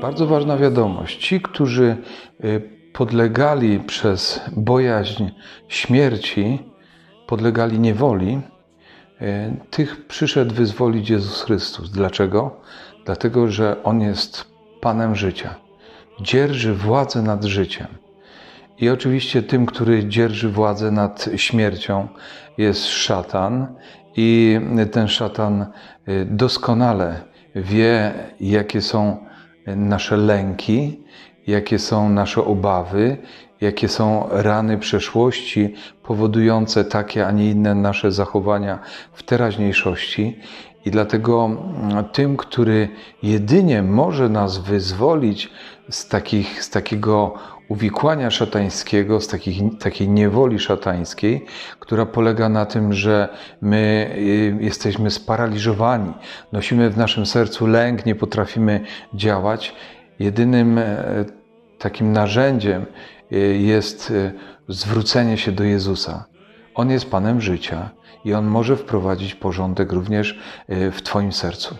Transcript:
Bardzo ważna wiadomość. Ci, którzy y, podlegali przez bojaźń śmierci, podlegali niewoli, y, tych przyszedł wyzwolić Jezus Chrystus. Dlaczego? Dlatego, że On jest Panem życia. Dzierży władzę nad życiem. I oczywiście tym, który dzierży władzę nad śmiercią, jest szatan, i ten szatan y, doskonale wie, jakie są nasze lęki, jakie są nasze obawy, jakie są rany przeszłości powodujące takie, a nie inne nasze zachowania w teraźniejszości. I dlatego mm, tym, który jedynie może nas wyzwolić z, takich, z takiego uwikłania szatańskiego, z takich, takiej niewoli szatańskiej, która polega na tym, że my y, jesteśmy sparaliżowani, nosimy w naszym sercu lęk, nie potrafimy działać. Jedynym e, takim narzędziem y, jest y, zwrócenie się do Jezusa. On jest Panem życia i On może wprowadzić porządek również y, w Twoim sercu.